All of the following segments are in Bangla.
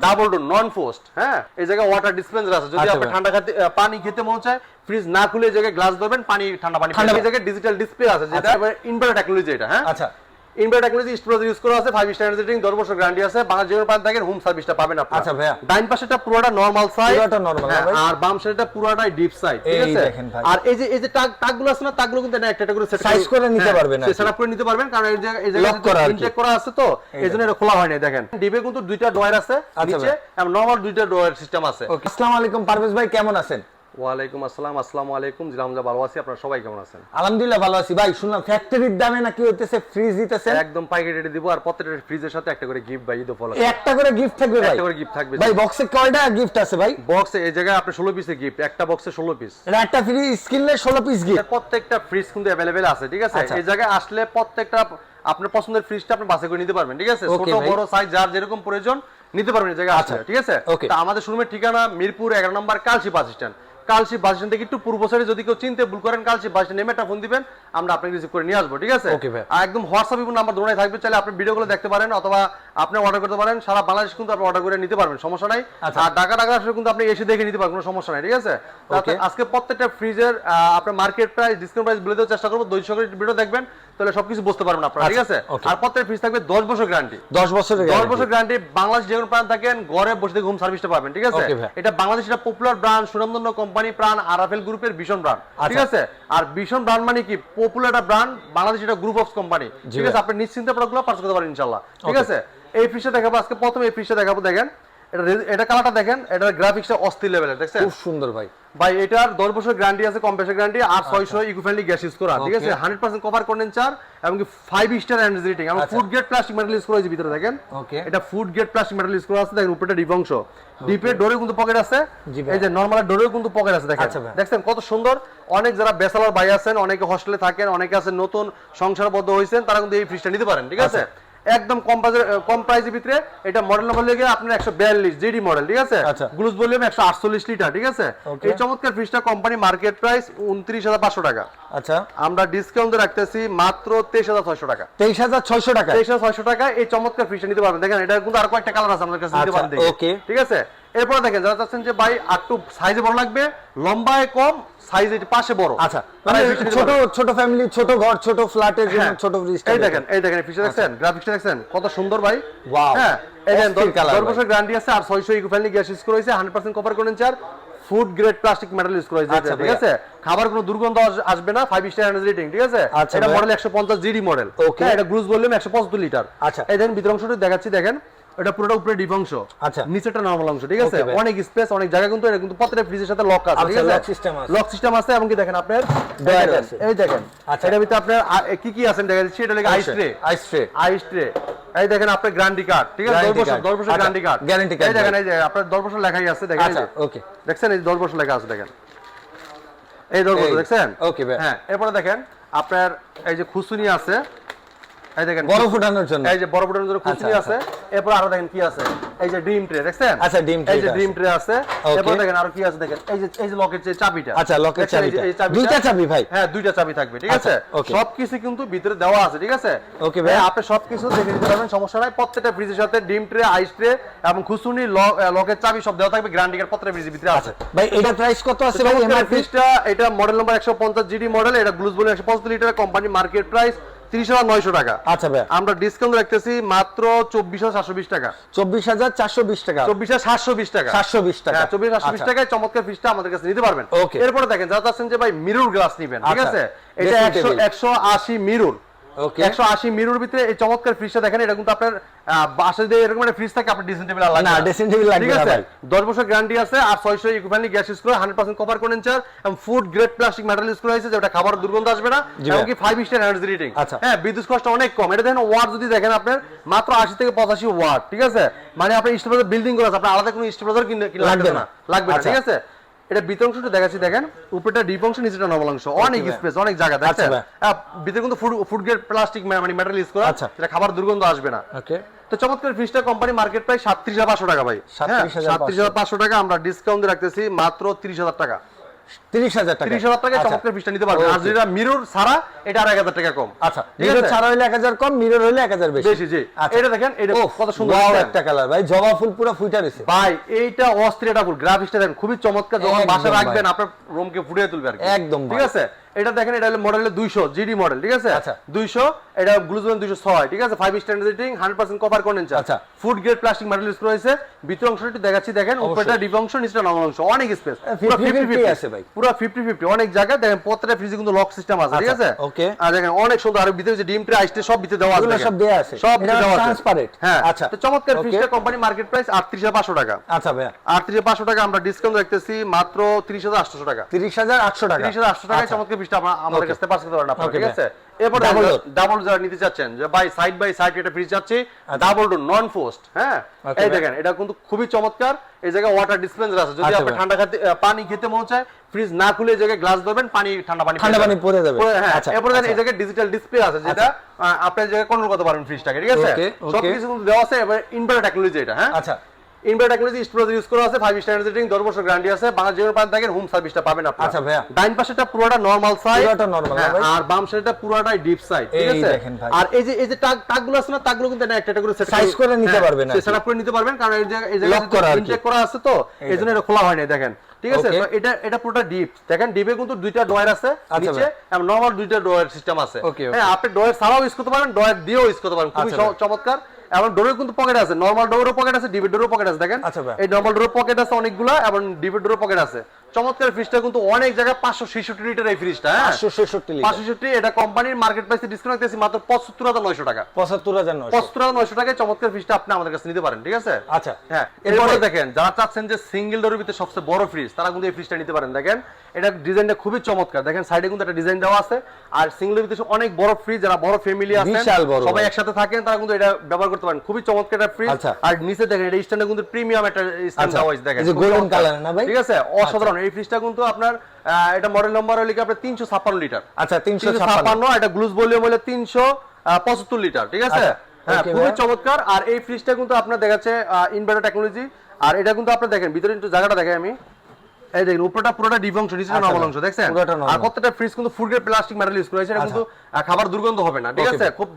ডাবল ডোর নন ফোস্ট হ্যাঁ? এই জায়গায় ওয়াটার ডিসপেন্সার আছে। যদি আচ্ছা আপনি ঠান্ডা খেতে পানি খেতে মন চায় ফ্রিজ না খুলে এই জায়গায় গ্লাস ধরবেন পানি ঠান্ডা পানি এই জায়গায় ডিজিটাল ডিসপ্লে আছে যেটা ইনভার্টার টেকনোলজি এটা হ্যাঁ? আচ্ছা। ইনভার্টার টেকনোলজি স্টোরেজ ইউজ করা আছে ফাইভ স্টার রেটিং দশ বছর গ্যারান্টি আছে থাকেন হোম সার্ভিসটা পাবেন আপনারা। আচ্ছা ভাইয়া। ডাইন পাশেটা পুরোটা নরমাল সাইজ পুরোটা হ্যাঁ আর বাম সাইডটা পুরোটাই ডিপ সাইড ঠিক আছে? আর এই যে এই যে টাগ টাগগুলো আছে না টাগগুলো কিন্তু একটা একটা করে সেট Size করে নিতে পারবেন আর কি। সেটআপ করে নিতে পারবেন কারণ এই জায়গায় এই Lock করা ইনটেক করা আছে তো এটা খোলা হয় না দেখেন। ডিপে কিন্তু দুইটা ড্রয়ার আছে আচ্ছা নিচে এবং নরমাল দুইটা ড্রয়ার সিস্টেম আছে। আসসালামু আলাইকুম পারভেজ ভাই কেমন আছেন? ওয়ালাইকুম আসসালাম আসসালামু আলাইকুম। ভালো আছি আপনারা সবাই কেমন আছেন? আলহামদুলিল্লাহ ভালো আছি। ভাই শুনলাম ফ্যাক্টরির দামে নাকি হইতেছে ফ্রিজ দিতেছেন? একদম পাইকারি রেটে দিব আর প্রত্যেকটা ফ্রিজের সাথে একটা করে গিফট ভাই ঈদ উপলক্ষে। একটা করে গিফট থাকবে ভাই? একটা করে gift থাকবে। ভাই বক্সে কয়টা গিফট আছে ভাই? বক্সে এই জায়গায় আপনি ষোলো পিসের গিফট একটা বক্সে ষোলো পিস এটা একটা ফ্রি স্কিনলে 16 পিস গিফট প্রত্যেকটা ফ্রিজ কিন্তু অ্যাভেলেবেল আছে ঠিক আছে? আচ্ছা। এই জায়গায় আসলে প্রত্যেকটা আপনার পছন্দের ফ্রিজটা আপনি বাছাই করে নিতে পারবেন ঠিক আছে? ছোট বড় সাইজ যার যেরকম প্রয়োজন নিতে পারবেন এই জায়গায় আসলে আচ্ছা। ঠিক আছে. তা আমাদের শোরুমের ঠিকানা মিরপুর এগারো নম্বর Kalshi bus stand Kalshi bus stand থেকে একটু পূর্ব সাইডে যদি কেউ চিনতে ভুল করেন কালসি বাস স্ট্যান্ড নেমে একটা ফোন দিবেন আমরা আপনাকে রিসিভ করে নিয়ে আসব ঠিক আছে Okay, ভাই। আর একদম হোয়াটসঅ্যাপ এবং নাম্বার দোনাই থাকবে চাইলে আপনি ভিডিওগুলো দেখতে পারেন অথবা আপনি অর্ডার করতে পারেন সারা বাংলাদেশ কিন্তু আপনি অর্ডার করে নিতে পারবেন সমস্যা নাই আচ্ছা। আর ঢাকা ঢাকা আসলে কিন্তু আপনি এসে দেখে নিতে পারবেন কোনো সমস্যা নাই ঠিক আছে আজকে প্রত্যেকটা ফ্রিজের আপনার মার্কেট প্রাইস ডিসকাউন্ট প্রাইস বলে দেওয়ার চেষ্টা করব দুইশো ভিডিও দেখবেন তাহলে সবকিছু বুঝতে পারবেন আপনারা ঠিক আছে? আচ্ছা, আর প্রত্যেকটা ফ্রিজ থাকবে দশ বছর গ্যারান্টি 10 বছরের দশ। বছর গ্যারান্টি বাংলাদেশ যে কোনো প্রান্ত থাকেন ঘরে বসে থেকে হোম সার্ভিসটা পাবেন ঠিক আছে। এটা বাংলাদেশের একটা পপুলার ব্র্যান্ড সুনামধন্য কোম্পানি প্রাণ আরএফএল গ্রুপের ভীষণ ব্র্যান্ড ঠিক আচ্ছা। আছে? আর ভীষণ ব্র্যান্ড মানে কি? পপুলার একটা ব্র্যান্ড বাংলাদেশ এটা গ্রুপ অফ কোম্পানি ঠিক আছে? আপনি নিশ্চিন্তে প্রোডাক্টগুলো পারচেজ করতে পারেন ইনশাআল্লাহ ঠিক আছে? এই ফ্রিজটা দেখাবো আজকে প্রথমে এই ফ্রিজটা দেখাবো দেখেন। এটা এটা কালারটা দেখেন এটার গ্রাফিক্সটা অস্থির লেভেলের দেখছেন? খুব সুন্দর ভাই। ভাই এটার দশ বছর গ্যারান্টি আছে কম্প্রেসার গ্যারান্টি আর ছয়শো ইকো ফ্রেন্ডলি গ্যাস ইউজ করা ঠিক আছে? হান্ড্রেড পার্সেন্ট কভার কন্ডেন্সার এবং ফাইভ স্টার এনার্জি রেটিং এবং আচ্ছা। Food grade plastic metal use করা হয়েছে ভিতরে দেখেন? এটা food grade plastic metal use করা আছে দেখেন উপরে ডিপ অংশ ডিপের ডোরে কিন্তু পকেট আছে। এই যে নর্মাল ডোরেও কিন্তু পকেট আছে দেখেন। আচ্ছা দেখছেন কত সুন্দর? অনেক যারা বেসালার ভাই আছেন অনেকে হোস্টেলে থাকেন অনেকে আছেন নতুন সংসারবদ্ধ হয়েছেন তারা কিন্তু এই ফ্রিজটা নিতে পারেন ঠিক আছে? একদম কম কম প্রাইসের ভিতরে এটা মডেল নাম্বার লেগে আপনার একশো বিয়াল্লিশ জিডি মডেল ঠিক আছে? আচ্ছা। গ্লুজ ভলিউম একশো আটচল্লিশ লিটার ঠিক আছে? এই চমৎকার ফ্রিজটা কোম্পানি মার্কেট প্রাইস উনত্রিশ হাজার পাঁচশো টাকা। আচ্ছা। আমরা ডিসকাউন্ট রাখতেছি মাত্র তেইশ হাজার ছয়শো টাকা। 23600 টাকা? তেইশ হাজার ছয়শো টাকা এই চমৎকার ফ্রিজটা নিতে পারবেন। দেখেন এটা কিন্তু আর কয়েকটা কালার আছে আমাদের কাছে নিতে আচ্ছা, okay. ঠিক আছে? এরপর দেখেন যারা চাচ্ছেন যে ভাই আর একটু সাইজে বড় লাগবে লম্বায় কম সাইজ পাশে বড় আচ্ছা মানে ছোট ছোট ফ্যামিলি ছোট ঘর ছোট ফ্ল্যাটের জন্য হ্যাঁ। ছোট ফ্রিজ এই দেখেন এই দেখেন ফিচার গ্রাফিক্সটা কত সুন্দর ভাই. হ্যাঁ এই দেখেন। বছর গ্যারান্টি আছে আর 600 ইকো ফ্রেন্ডলি গ্যাস ইউজ করা হয়েছে 100% copper condenser food grade plastic metal use করা হয়েছে আচ্ছা ঠিক আছে খাবার কোনো দুর্গন্ধ আস- আসবে না ফাইভ স্টার এনার্জি রেটিং ঠিক আছে আচ্ছা এটা। Model 150 GD model. হ্যাঁ এটা গ্লুজ ভলিউম 175 লিটার আচ্ছা। এই দেখেন ভিতর অংশটা দেখাচ্ছি দেখেন এটা পুরোটা উপরে ডিপ অংশ। আচ্ছা। নিচেটা নরমাল অংশ ঠিক আছে? অনেক স্পেস অনেক জায়গা কিন্তু এটা কিন্তু প্রত্যেকটা ফ্রিজের সাথে লক আছে ঠিক আচ্ছা, আছে? lock system আছে। লক সিস্টেম আছে এবং কি দেখেন আপনার আছে। এই দেখেন আচ্ছা। এটার ভিতরে আপনার কি কি আছে দেখা যাচ্ছে এটা লাগে ice tray ice tray ice tray এই দেখেন আপনার গ্যারান্টি কার্ড ঠিক আছে? দশ Guarantee বছর card। দশ বছর গ্যারান্টি কার্ড guarantee card এই দেখেন এই যে আপনার দশ বছর লেখাই আছে দেখেন আচ্ছা ওকে দেখছেন? এই দশ বছর লেখা আছে দেখেন। এই দশ বছর এই, দেখছেন? Okay হ্যাঁ এরপরে দেখেন আপনার এই যে খুসুনি আছে এই দেখেন ফুটানোর জন্য। এই যে বড় জন্য খুসুনি আচ্ছা, আছে এরপর আরও দেখেন কি আছে। এই যে ড্রিম ট্রে দেখছেন? আচ্ছা, tray এই যে ড্রিম ট্রে আছে। এরপর দেখেন আরও কি আছে দেখেন। এই যে এই যে লকের যে চাবিটা। আচ্ছা, যে- চাবিটা। দুইটা চাবি ভাই? হ্যাঁ দুইটা চাবি থাকবে ঠিক আচ্ছা, আছে. সবকিছু কিন্তু ভিতরে দেওয়া আছে ঠিক আছে? Okay, ভাই। হ্যাঁ, আপনি সবকিছু দেখে নিতে পারবেন সমস্যা নাই। প্রত্যেকটা ফ্রিজের সাথে ডিম ট্রে আইস ট্রে এবং খুসুনি লকের চাবি সব দেওয়া থাকবে। গ্যারান্টি কার্ড প্রত্যেকটা ফ্রিজের ভিতরে আছে। ভাই এটা প্রাইস কত আছে ভাই এমআরপি ফ্রিজটা এটা মডেল নাম্বার একশো পঞ্চাশ জিডি মডেল এটা গ্লুজ বলে একশো পঞ্চাশ লিটার কোম্পানি মার্কেট প্রাইস তিরিশ হাজার নয়শো টাকা। আচ্ছা ভাই আমরা ডিসকাউন্ট রাখতেছি মাত্র চব্বিশ হাজার সাতশো বিশ টাকা। 24420 টাকা। চব্বিশ হাজার সাতশো বিশ টাকা। 720 টাকা। হ্যাঁ চব্বিশ সাতশো বিশ আচ্ছা। টাকায় চমৎকার ফিসটা আমাদের কাছে নিতে পারবেন। ওকে এরপরে দেখেন যারা চাচ্ছেন যে ভাই মিরুর গ্লাস নিবেন ঠিক আচ্ছা, আছে? এটা একশো একশো আশি মিরর. একশো আশি মিরুর ভিতরে এই চমৎকার ফ্রিজটা দেখেন এটা কিন্তু আপনার যে এরকম একটা ফ্রিজ থাকে আপনার টেবিল লাগবে না, লাগবে ঠিক আছে? বছর গ্যারান্টি আছে আর ছয়শো ইকুইভ্যালি গ্যাস ইউজ করে কন্ডেন্সার এবং food grade plastic metal use করা হয়েছে যেটা খাবার দুর্গন্ধ আসবে না জি এবং কি ফাইভ স্টার এনার্জি রেটিং আচ্ছা। হ্যাঁ বিদ্যুৎ কষ্ট অনেক কম। এটা দেখেন ওয়াট যদি দেখেন আপনার মাত্র আশি থেকে পঁচাশি ওয়াট ঠিক আছে? মানে আপনার স্টেবিলাইজার বিল্ডিং করা আছে আপনার আলাদা কোনো স্টেবিলাইজার কিনে লাগবে। না। লাগবে না আচ্ছা। ঠিক আছে? এটা ভিতর অংশটা দেখাচ্ছি দেখেন। উপরটা ডিপ অংশ নিচেটা নরমাল অংশ। অনেক স্পেস অনেক জায়গা দেখছেন? আচ্ছা ভিতরে কিন্তু ফুড ফুড গ্রেড প্লাস্টিক মানে ম্যাটেরিয়াল ইউজ করা আচ্ছা। এটা খাবার দুর্গন্ধ আসবে না। ওকে তো চমৎকার ফিশটা কোম্পানি মার্কেট প্রায় সাতত্রিশ হাজার পাঁচশো টাকা ভাই। 37,500 সাতত্রিশ হাজার পাঁচশো। টাকা আমরা ডিসকাউন্ট রাখতেছি মাত্র তিরিশ হাজার টাকা। তিরিশ হাজার টাকা। তিরিশ হাজার টাকায় আচ্ছা। চমৎকার ফ্রিজটা নিতে পারবেন আর যেটা মিরর ছাড়া এটা আর এক হাজার টাকা কম। আচ্ছা ঠিক মিরর ছাড়া হইলে এক হাজার কম মিরর হইলে এক হাজার বেশি। জি। আচ্ছা। এটা দেখেন এটা কত সুন্দর একটা কালার ভাই জবা ফুল পুরো ফুইটা রয়েছে ভাই এইটা এটা ফুল। গ্রাফিক্সটা দেখেন খুবই চমৎকার যখন একদম বাসা রাখবেন আপনার রুমকে ফুটিয়ে তুলবে আর একদম ঠিক আছে? এটা দেখেন এটা হলো মডেলের দুইশো জিডি মডেল ঠিক আছে আচ্ছা। দুইশো এটা গ্লুজোন দুইশো ছয় ঠিক আছে five standard rating hundred percent cover condenser আচ্ছা। Food grade plastic material use করা হয়েছে ভিতর অংশটা একটু দেখাচ্ছি দেখেন উপরটা ডিপ অংশ নিচটা নর্মাল অংশ অনেক স্পেস পুরো 50-50 ফিফটি আছে ভাই। পুরো ফিফটি ফিফটি অনেক জায়গায় দেখেন প্রত্যেকটা ফ্রিজে কিন্তু লক সিস্টেম আছে ঠিক আচ্ছা, আছে okay। আর দেখেন অনেক সুন্দর আর ভিতরে যে ডিম ট্রে আইসটে সব ভিতরে দেওয়া আছে সব দেয়া আছে। সব দেওয়া আছে transparent। হ্যাঁ আচ্ছা। তো চমৎকার। ফ্রিজটা কোম্পানি মার্কেট প্রাইস আটত্রিশ হাজার পাঁচশো টাকা আচ্ছা হাজার পাঁচশো টাকা আমরা ডিসকাউন্ট রাখতেছি মাত্র তিরিশ হাজার আটশো টাকা তিরিশ হাজার আটশো টাকা তিরিশ আটশো আচ্ছা। চমৎকার আমরা আমাদের. কাছ পাস করতে পারেন আপনারা ঠিক আছে? এরপর ডাবল যারা নিতে চাচ্ছেন। যে ভাই সাইড বাই সাইড এটা ফ্রিজ যাচ্ছে। ডাবল ডোর নন পোস্ট হ্যাঁ? এই দেখেন এটা কিন্তু খুবই চমৎকার। এই জায়গায় ওয়াটার ডিসপেন্সার আছে। যদি আচ্ছা, আপনি ঠান্ডা খেতে পানি খেতে মন চায় ফ্রিজ না খুলে এই জায়গায় গ্লাস ধরবেন পানি ঠান্ডা পানি ঠান্ডা পানি পড়ে যাবে। হ্যাঁ আচ্ছা, এরপরে দেখেন আচ্ছা। এই জায়গায় ডিজিটাল ডিসপ্লে আছে যেটা আহ, আপনি এই জায়গায় কন্ট্রোল করতে পারবেন ফ্রিজটাকে ঠিক আছে? Okay, okay। সব কিছু কিন্তু দেওয়া আছে এবার ইনভার্টার টেকনোলজি এটা হ্যাঁ? আচ্ছা। ইনভার্টার টেকনোলজি স্টোরেজ ইউজ করা আছে 5 স্টার রেটিং 10 বছর গ্যারান্টি আছে বাংলা যেকোনো প্রান্ত থাকেন হোম সার্ভিসটা পাবেন আপনারা। আচ্ছা ভাইয়া। ডাইন পাশেটা পুরোটা নরমাল সাইজ পুরোটা normal না ভাই? আর বাম সাইডটা পুরোটাই ডিপ সাইজ ঠিক আছে? আর এই যে এই যে টাগ টাগগুলো আছে না টাগগুলো কিন্তু একটা একটা করে সেট Size করে নিতে পারবেন আর কি। সেটআপ করে নিতে পারবেন কারণ এই জায়গায় এই করা ইনটেক করা আছে তো এই এইজন্য এটা খোলা হয় না দেখেন। ঠিক আছে তো এটা এটা পুরোটা ডিপ দেখেন ডিপে কিন্তু দুইটা ডয়ার আছে আচ্ছা নিচে। এবং নরমাল দুইটা ডয়ার সিস্টেম আছে। হ্যাঁ আপনি ডয়ার ছাড়াও ইউজ করতে পারেন ডয়ার দিয়েও ইউজ করতে পারেন। খুবই আচ্ছা চমৎকার। এবং ডোরের কিন্তু পকেট আছে। নরমাল ডোরও পকেট আছে ডিভিড ডোরও পকেট আছে দেখেন। আচ্ছা। এই নর্মাল ডোরের পকেট আছে অনেকগুলো এবং ডিভিড ডোরের পকেট আছে। চমৎকার ফ্রিজটা কিন্তু অনেক জায়গায় পাঁচশো ছেষট্টি লিটার এই ফ্রিজটা হ্যাঁ? পাঁচশো ছেষট্টি পাঁচশো ছেষট্টি এটা কোম্পানির মার্কেট প্রাইসে ডিসকাউন্ট রাখতেছি মাত্র পঁচাত্তর হাজার নয়শো টাকা। পঁচাত্তর হাজার নয়শো। পঁচাত্তর হাজার নয়শো টাকায় চমৎকার ফ্রিজটা আপনি আমাদের কাছে নিতে পারেন ঠিক আছে? আচ্ছা হ্যাঁ এরপরে দেখেন যারা চাচ্ছেন যে সিঙ্গেল ডোরের ভিতরে সবচেয়ে বড় ফ্রিজ তারা কিন্তু এই ফ্রিজটা নিতে পারেন। দেখেন এটা ডিজাইনটা খুবই চমৎকার। দেখেন সাইডে কিন্তু একটা ডিজাইন দেওয়া আছে। আর সিঙ্গেলের ভিতরে অনেক বড় ফ্রিজ যারা বড় ফ্যামিলি আছেন সবাই একসাথে থাকেন তারা কিন্তু এটা ব্যবহার করতে পারেন। খুবই চমৎকার একটা ফ্রিজ আচ্ছা। আর নিচে দেখেন এটা স্ট্যান্ডে কিন্তু প্রিমিয়াম একটা স্ট্যান্ড আচ্ছা। দেওয়া হয়েছে দেখেন। এই যে খুবই golden না ভাই? ঠিক আছে? অসাধারণ। এই ফ্রিজটা কিন্তু আপনার এটা মডেল নাম্বার হলে কি আপনার তিনশো ছাপ্পান্ন লিটার আচ্ছা তিনশো ছাপ্পান্ন। এটা গ্লুজ ভলিউম হলে তিনশো পঁচাত্তর লিটার ঠিক আছে? আচ্ছা, হ্যাঁ খুবই চমৎকার। আর এই ফ্রিজটা কিন্তু আপনার দেখাচ্ছে ইনভার্টার টেকনোলজি আর এটা কিন্তু আপনার দেখেন ভিতরে একটু জায়গাটা দেখাই আমি। এই দেখেন উপরটা পুরোটা ডিপ অংশ আচ্ছা, নরমাল অংশ দেখছেন? আর প্রত্যেকটা ফ্রিজ কিন্তু food grade plastic material use করা হয়েছে এটা আচ্ছা। কিন্তু খাবার দুর্গন্ধ হবে না ঠিক আছে? খুব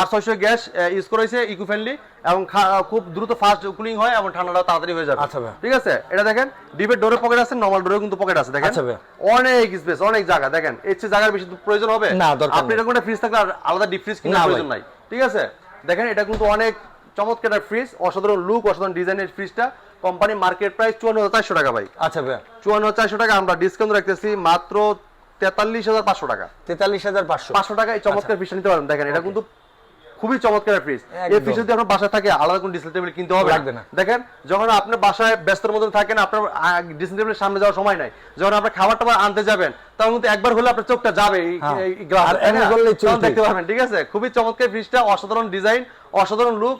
আর ছয়শো গ্যাস ইউজ করা হয়েছে ইকো ফ্রেন্ডলি এবং খুব দ্রুত ফাস্ট কুলিং হয় এবং ঠান্ডাটা তাড়াতাড়ি হয়ে যাবে। আচ্ছা ঠিক আছে? এটা দেখেন ডিপের ডোরে পকেট আছে নরমাল ডোরে কিন্তু পকেট আছে দেখেন? আচ্ছা অনেক স্পেস অনেক জায়গা দেখেন? এর চেয়ে জায়গার বেশি প্রয়োজন হবে? না, আপনি এরকম একটা ফ্রিজ থাকলে আলাদা ডিপ ফ্রিজ কেনার প্রয়োজন নাই ঠিক আছে? দেখেন এটা কিন্তু অনেক চমৎকার ফ্রিজ অসাধারণ লুক অসাধারণ ডিজাইনের ফ্রিজটা কোম্পানি মার্কেট প্রাইস চুয়ান্ন হাজার চারশো টাকা ভাই। আচ্ছা ভাইয়া। চুয়ান্ন হাজার চারশো টাকা আমরা ডিসকাউন্ট রাখতেছি মাত্র তেতাল্লিশ হাজার পাঁচশো টাকা। তেতাল্লিশ হাজার পাঁচশো। পাঁচশো টাকা এই চমৎকার ফ্রিজটা নিতে পারেন দেখেন এটা কিন্তু খুবই চমৎকার ফ্রিজ এই। ফ্রিজ যদি আপনার বাসায় থাকে আলাদা কোনো ডিসপ্লে টেবিল কিনতে হবে লাগবে না। দেখেন যখন আপনি বাসায় ব্যস্তর মধ্যে থাকেন আপনার ডিসপ্লে টেবিলের সামনে যাওয়ার সময় নাই। যখন আপনি খাবার টাবার আনতে যাবেন তখন কিন্তু একবার হলে আপনার চোখটা যাবে এই- হ্যাঁ। গ্লাসে, চলবে। দেখতে পারবেন ঠিক আছে? খুবই চমৎকার ফ্রিজটা অসাধারণ ডিজাইন অসাধারণ লুক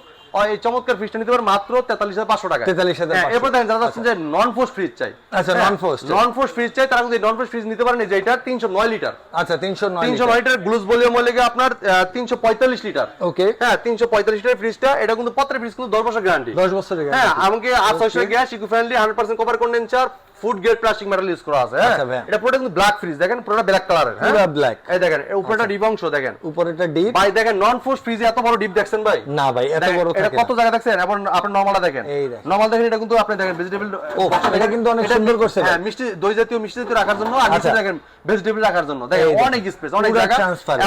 এই চমৎকার ফ্রিজটা নিতে পারেন মাত্র তেতাল্লিশ হাজার পাঁচশো টাকা 43,500 হ্যাঁ, এরপর দেখেন যারা চাচ্ছেন যে নন ফোর্স ফ্রিজ চাই। আচ্ছা, non-force চাই। নন ফোর্স ফ্রিজ চাই তারা কিন্তু নন ফোর্স ফ্রিজ নিতে পারেন যে এটা তিনশো নয় লিটার। আচ্ছা তিনশো নয় তিনশো নয় লিটার। গ্লুজ ভলিউম হলে আপনার তিনশো পঁয়তাল্লিশ লিটার। ওকে হ্যাঁ তিনশো পঁয়তাল্লিশ লিটার ফ্রিজটা এটা কিন্তু পত্রের ফ্রিজ কিন্তু দশ বছর গ্যারান্টি দশ বছরের হ্যাঁ আমাকে আর ছয়শো gas eco friendly hundred percent cover condenser food grade plastic metal use করা আছে হ্যাঁ? আচ্ছা এটা পুরোটা কিন্তু ব্ল্যাক ফ্রিজ দেখেন? পুরোটা ব্ল্যাক কালারের পুরা black। এই দেখেন উপরেটা ডিপ অংশ দেখেন। উপরেটা ডিপ ভাই দেখেন নন ফোর্স ফ্রিজে এত বড় ডিপ দেখছেন ভাই? না ভাই এত বড় এটা কত জায়গা দেখছেন? এখন আপনি নরমালটা দেখেন। এই দেখেন। নরমাল দেখেন এটা কিন্তু আপনি দেখেন ভেজিটেবল ও, এটা কিন্তু অনেক সুন্দর করছে হ্যাঁ মিষ্টি দই জাতীয় মিষ্টি জাতীয় রাখার জন্য আর নিচে আচ্ছা। দেখেন ভেজিটেবল রাখার জন্য। দেখেন অনেক স্পেস অনেক জায়গা।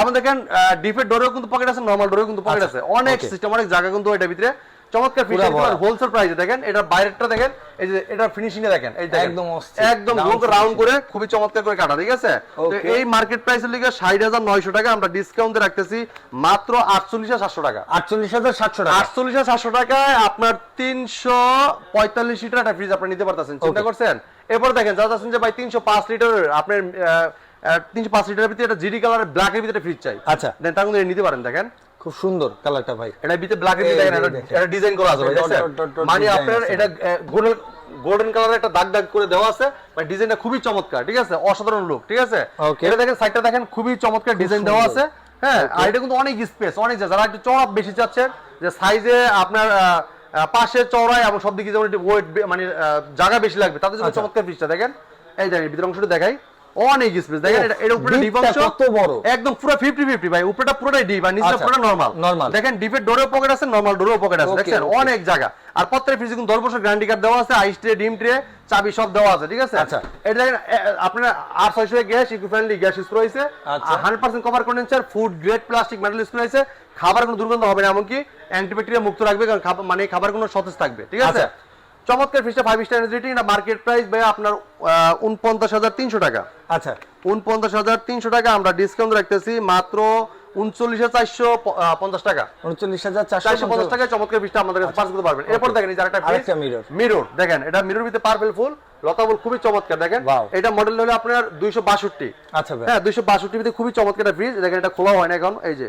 এবং দেখেন ডিপের ডোরেও কিন্তু পকেট আছে নরমাল ডোরেও কিন্তু পকেট আচ্ছা, আছে। অনেক সিস্টেম অনেক জায়গা কিন্তু এটার ভিতরে চমৎকার ফিনিশিং। হোলসেল প্রাইসে দেখেন এটা বাইরেরটা দেখেন এই যে এটা ফিনিশিং এ দেখেন এই একদম একদম Round রাউন্ড করে খুবই চমৎকার করে কাটা ঠিক আছে? তো এই মার্কেট প্রাইসের লিগে ষাট হাজার নয়শো টাকা আমরা ডিসকাউন্টে রাখতেছি মাত্র আটচল্লিশ হাজার সাতশো টাকা। আটচল্লিশ হাজার সাতশো টাকা। আটচল্লিশ হাজার সাতশো টাকায় আপনার তিনশো পঁয়তাল্লিশ লিটার একটা ফ্রিজ আপনি নিতে পারতেছেন চিন্তা করছেন? এরপর দেখেন যারা আছেন যে ভাই তিনশো পাঁচ লিটারের আপনার তিনশো পাঁচ লিটারের ভিতরে একটা জিডি কালারের ব্ল্যাকের ভিতরে ফ্রিজ চাই। আচ্ছা। দেন তার নিতে পারেন দেখেন। খুব সুন্দর কালারটা ভাই। এটা ভিতরে ভিতরে এই দেখেন এটা- ডিজাইন করা আছে ভাই, মানে আপনার এটা গোল্ডেন গোল্ডেন কালারের একটা দাগ দাগ করে দেওয়া আছে। মানে ডিজাইনটা খুবই চমৎকার ঠিক আছে? অসাধারণ লুক ঠিক আছে? এটা দেখেন সাইডটা দেখেন খুবই চমৎকার ডিজাইন দেওয়া আছে। হ্যাঁ আর এটা কিন্তু অনেক স্পেস অনেক। যারা একটু চড়া বেশি চাচ্ছেন যে সাইজে আপনার পাশে চড়ায় এবং সব দিকে যেমন ওয়েট মানে জায়গা বেশি লাগবে তাদের জন্য আচ্ছা। চমৎকার ফ্রিজটা দেখেন? এই দেখেন ভিতর অংশটা দেখাই। অনেক স্পেস দেখেন এটা এর উপরে ডিপ অংশ। কত বড়। একদম পুরো 50 50 ভাই উপরেটা পুরোটাই ডিপ আর নিচটা আচ্ছা, পুরো নরমাল। দেখেন ডিপের ডোরেও পকেট আছে নরমাল ডোরেও পকেট আছে। দেখেন অনেক জায়গা। আর প্রত্যেক ফ্রিজে কিন্তু 10 বছর গ্যারান্টি কার্ড দেওয়া আছে আইস ট্রে ডিম ট্রে চাবি সব দেওয়া আছে ঠিক আছে? আচ্ছা। এটা দেখেন আপনার আর 600 gas eco friendly gas use আচ্ছা। আর 100% cover condenser food grade plastic metal use রয়েছে খাবার কোনো দুর্গন্ধ হবে না এমনকি অ্যান্টিব্যাকটেরিয়া মুক্ত রাখবে কারণ মানে খাবার কোনো সতেজ থাকবে ঠিক আছে? আচ্ছা। চমৎকার ফ্রিজটা ফাইভ স্টার এনার্জি এটা মার্কেট প্রাইস ভাই আপনার উনপঞ্চাশ হাজার তিনশো টাকা। আচ্ছা। উনপঞ্চাশ হাজার তিনশো টাকা আমরা ডিসকাউন্ট রাখতেছি মাত্র উনচল্লিশ হাজার চারশো পঞ্চাশ টাকা। উনচল্লিশ হাজার চারশো পঞ্চাশ। টাকায় চমৎকার ফ্রিজটা আমাদের কাছে পার্স করতে পারবেন। এরপর দেখেন এই আরেকটা mirror। মিরর দেখেন এটা মিরর ভিতরে পার্পল ফুল লতা ফুল খুবই চমৎকার দেখেন। এটা মডেল হলো আপনার দুইশো বাষট্টি। আচ্ছা হ্যাঁ দুইশো বাষট্টি ভিতরে খুবই চমৎকার একটা ফ্রিজ দেখেন এটা খোলা হয় না এখন এই যে।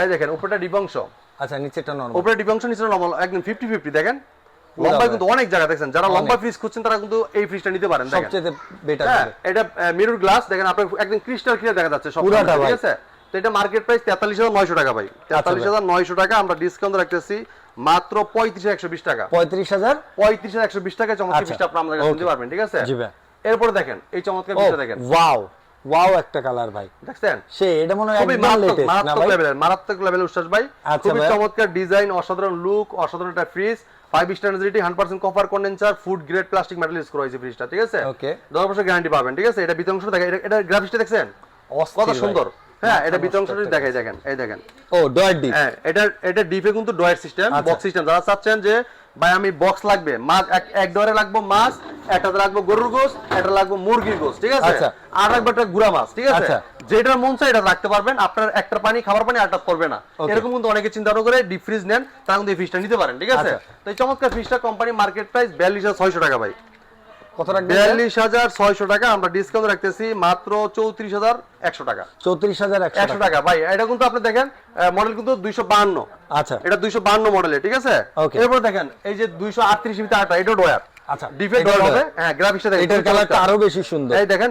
এই দেখেন উপরটা ডিবংশ। আচ্ছা নিচেটা নরমাল উপরে ডিবংশ নিচে নরমাল একদম ফিফটি ফিফটি দেখেন। লম্বায় কিন্তু অনেক জায়গা দেখছেন যারা লম্বা ফ্রিজ খুঁজছেন তারা কিন্তু এই ফ্রিজটা নিতে পারেন দেখেন। সবচেয়ে বেটার হ্যাঁ এটা মিরর গ্লাস দেখেন আপনার একদম ক্রিস্টাল ক্লিয়ার দেখা যাচ্ছে সব ঠিক আছে? তো এটা মার্কেট প্রাইস তেতাল্লিশ হাজার নয়শো টাকা ভাই। তেতাল্লিশ হাজার নয়শো টাকা আমরা ডিসকাউন্ট রাখতেছি মাত্র পঁয়ত্রিশ একশো বিশ টাকা। পঁয়ত্রিশ হাজার? পঁয়ত্রিশ হাজার একশো বিশ টাকা চমৎকার আচ্ছা। ফ্রিজটা আপনার আমাদের কাছে নিতে পারবেন ঠিক আছে? জি ভাই। এরপরে দেখেন এই চমৎকার ফ্রিজটা দেখেন। ওয়াও ওয়াও একটা কালার ভাই। দেখছেন? সে এটা মনে হয় একদম লেটেস্ট মারাত্মক লেভেলের মারাত্মক লেভেলের উচ্ছ্বাস ভাই। আচ্ছা খুবই চমৎকার ডিজাইন অসাধারণ লুক অসাধারণ একটা fridge five star এনার্জিটি hundred percent copper condenser food grade plastic metal use করা হয়েছে ফ্রিজটা ঠিক আছে? Okay. দশ বছর গ্যারান্টি পাবেন ঠিক আছে? এটা ভিতর অংশ দেখেন এটা- গ্রাফিক্সটা দেখছেন? কত সুন্দর। হ্যাঁ এটা ভিতর অংশটা দেখাই দেখেন এই দেখেন। ও ডয়ার ডি হ্যাঁ এটা এটা ডিপে কিন্তু ডয়ার সিস্টেম। বক্স সিস্টেম যারা চাচ্ছেন যে ভাই আমি বক্স লাগবে। মাছ এক- ডরে লাগবো মাছ একটাতে রাখব গরুর গোস একটা লাগবো মুরগির গোস ঠিক আছে? আচ্ছা। আর রাখব একটা গুড়া মাছ ঠিক আছে? যেটার যেটা মন চাই এটা রাখতে পারবেন। আপনার একটা পানি খাবার পানি আটটা করবে না। এরকম কিন্তু অনেকে চিন্তা করে ডিপ ফ্রিজ নেন তার কিন্তু এই ফ্রিজটা নিতে পারেন ঠিক আছে? আচ্ছা। তো এই চমৎকার ফিশটা কোম্পানি মার্কেট প্রাইস বিয়াল্লিশ হাজার ছয়শো টাকা ভাই। কত রাখবেন বিয়াল্লিশ হাজার ছয়শো টাকা আমরা ডিসকাউন্ট রাখতেছি মাত্র চৌত্রিশ হাজার একশো টাকা। চৌত্রিশ হাজার একশো একশো টাকা। ভাই এটা কিন্তু আপনি দেখেন মডেল কিন্তু দুইশো বাহান্ন। আচ্ছা। এটা দুইশো বান্ন মডেলের ঠিক আছে? Okay. দেখেন এই যে দুইশো আটত্রিশ ভিতরে আটটা এটা ডয়ার। আচ্ছা, ডিফেক্ট হবে। হ্যাঁ গ্রাফিক্সটা দেখেন এটার খুবই কালারটা আরও বেশি সুন্দর। এই দেখেন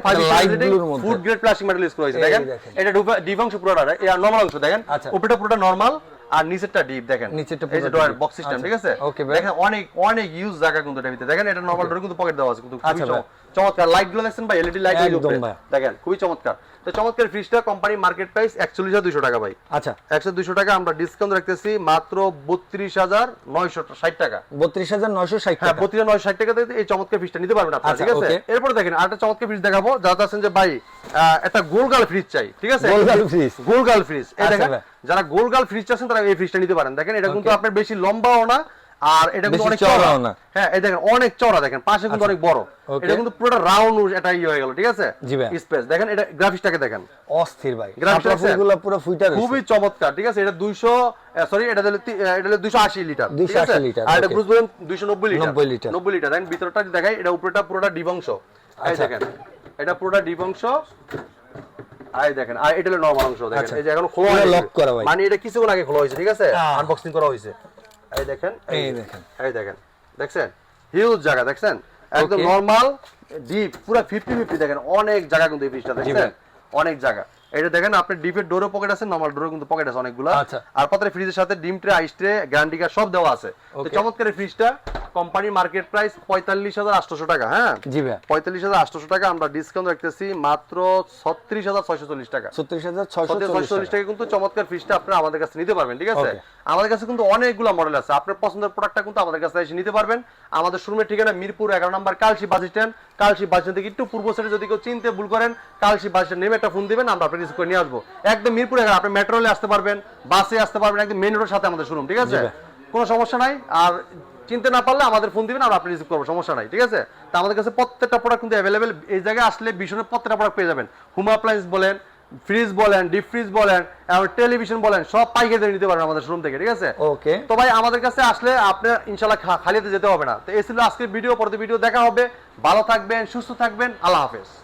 food grade plastic metal use দেখেন। এটা ডিফাংশ পুরোটা নরমাল অংশ দেখেন? আচ্ছা। পুরোটা নরমাল আর নিচেরটা ডিপ দেখেন। নিচেরটা এই যে ডয়ার বক্স সিস্টেম। ঠিক আছে। দেখেন অনেক অনেক ইউজ জায়গা কিন্তু এটা ভিতরে। দেখেন এটা নরমাল ডোর কিন্তু পকেট দেওয়া আছে কিন্তু খুবই আচ্ছা, চমৎকার। লাইটগুলো দেখছেন ভাই? LED light. দেখেন খুবই চমৎকার। তো চমৎকার ফ্রিজটা কোম্পানি মার্কেট প্রাইস একচল্লিশ হাজার দুইশো টাকা ভাই। আচ্ছা। একশো দুইশো টাকা আমরা ডিসকাউন্ট রাখতেছি মাত্র বত্রিশ হাজার নয়শো ষাট টাকা। বত্রিশ হাজার নয়শো ষাট হ্যাঁ বত্রিশ নয় ষাট টাকাতে এই চমৎকার ফ্রিজটা নিতে পারবেন আপনারা আচ্ছা, ঠিক আছে? এরপর দেখেন আরেকটা চমৎকার ফ্রিজ দেখাবো। যারা চাচ্ছেন যে ভাই একটা গোলগাল ফ্রিজ চাই ঠিক আছে? গোলগাল ফ্রিজ। গোলগাল ফ্রিজ এই আচ্ছা দেখেন যারা গোলগাল ফ্রিজ চাচ্ছেন তারা এই ফ্রিজটা নিতে পারেন। দেখেন এটা কিন্তু আপনার বেশি লম্বাও না আর এটা কিন্তু অনেক চওড়া। না। হ্যাঁ এই দেখেন অনেক চওড়া দেখেন পাশে কিন্তু অনেক বড়। এটা কিন্তু পুরোটা রাউন্ড এটা ইয়ে হয়ে গেল ঠিক আছে? স্পেস দেখেন এটা গ্রাফিক্সটাকে দেখেন। অস্থির ভাই। গ্রাফিক্স শাপলা আছে? ফুলগুলো পুরো ফুইটার খুবই চমৎকার ঠিক আছে? এটা দুইশো সরি এটা হলো এটা হলো দুইশো আশি লিটার 280 লিটার, আর এটা. বুঝবেন দুইশো নব্বই লিটার। 90 লিটার। নব্বই লিটার। দেখেন ভিতরটা দেখাই এটা উপরেটা পুরোটা ডিবংশ। এই আচ্ছা। দেখেন এটা পুরোটা ডিবংশ। আই দেখেন আর এটা হলো নরমাল অংশ দেখেন। আচ্ছা। এই যে এখন খোলা lock করা ভাই। মানে এটা কিছুক্ষণ আগে খোলা হয়েছে ঠিক আছে। আনবক্সিং করা হয়েছে। এই দেখেন এই দেখেন। এই দেখেন দেখছেন? হিউজ জায়গা দেখছেন? একদম নরমাল ডিপ পুরো ফিফটি ফিফটি দেখেন অনেক জায়গা কিন্তু এই পিসটা দেখছেন? অনেক জায়গা। এটা দেখেন আপনার ডিপের ডোরও পকেট আছে নর্মাল ডোরও কিন্তু পকেট আছে অনেকগুলো। আচ্ছা। আর পাত্রে ফ্রিজের সাথে ডিম tray ice tray guarantee card সব দেওয়া আছে। তো চমৎকার ফ্রিজটা কোম্পানির মার্কেট প্রাইস পঁয়তাল্লিশ হাজার আটশোশো টাকা হ্যাঁ? জি ভাই। পঁয়তাল্লিশ হাজার আটশোশো টাকা আমরা ডিসকাউন্ট রাখতেছি মাত্র ছত্রিশ হাজার ছয়শো চল্লিশ টাকা। ছত্রিশ হাজার ছয়শো চল্লিশ টাকা। কিন্তু চমৎকার ফ্রিজটা আপনারা আমাদের কাছে নিতে পারবেন ঠিক আছে? আমাদের কাছে কিন্তু অনেকগুলো মডেল আছে। আপনার পছন্দের প্রোডাক্টটা কিন্তু আমাদের কাছে এসে নিতে পারবেন। আমাদের শোরুমের ঠিকানা মিরপুর এগারো নম্বর Kalshi bus stand Kalshi bus stand থেকে একটু পূর্ব সাইডে যদি কেউ চিনতে ভুল করেন কালসি বাস স্ট্যান্ড নেমে একটা ফোন দিবেন আমরা আপনার রিসিভ করে নিয়ে আসব। একদম মিরপুর এগারো আপনি মেট্রো রেলে আসতে পারবেন বাসে আসতে পারবেন একদম মেন রোডের সাথে আমাদের শোরুম ঠিক আছে। কোনো সমস্যা নাই। আর চিনতে না পারলে আমাদের ফোন দিবেন আমরা আপনি রিসিভ করব সমস্যা নাই ঠিক আছে? তা আমাদের কাছে প্রত্যেকটা প্রোডাক্ট কিন্তু অ্যাভেলেবেল এই জায়গায় আসলে ভীষণের প্রত্যেকটা প্রোডাক্ট পেয়ে যাবেন। হোম অ্যাপ্লায়েন্স বলেন ফ্রিজ বলেন ডিপ ফ্রিজ বলেন এবং টেলিভিশন বলেন সব পাইকারি নিতে পারেন আমাদের শোরুম থেকে ঠিক আছে? ওকে তো ভাই আমাদের কাছে আসলে আপনার ইনশাল্লাহ খা- খালিতে যেতে হবে না। তো এই ছিল আজকের ভিডিও পরবর্তী ভিডিও দেখা হবে। ভালো থাকবেন সুস্থ থাকবেন আল্লাহ হাফেজ।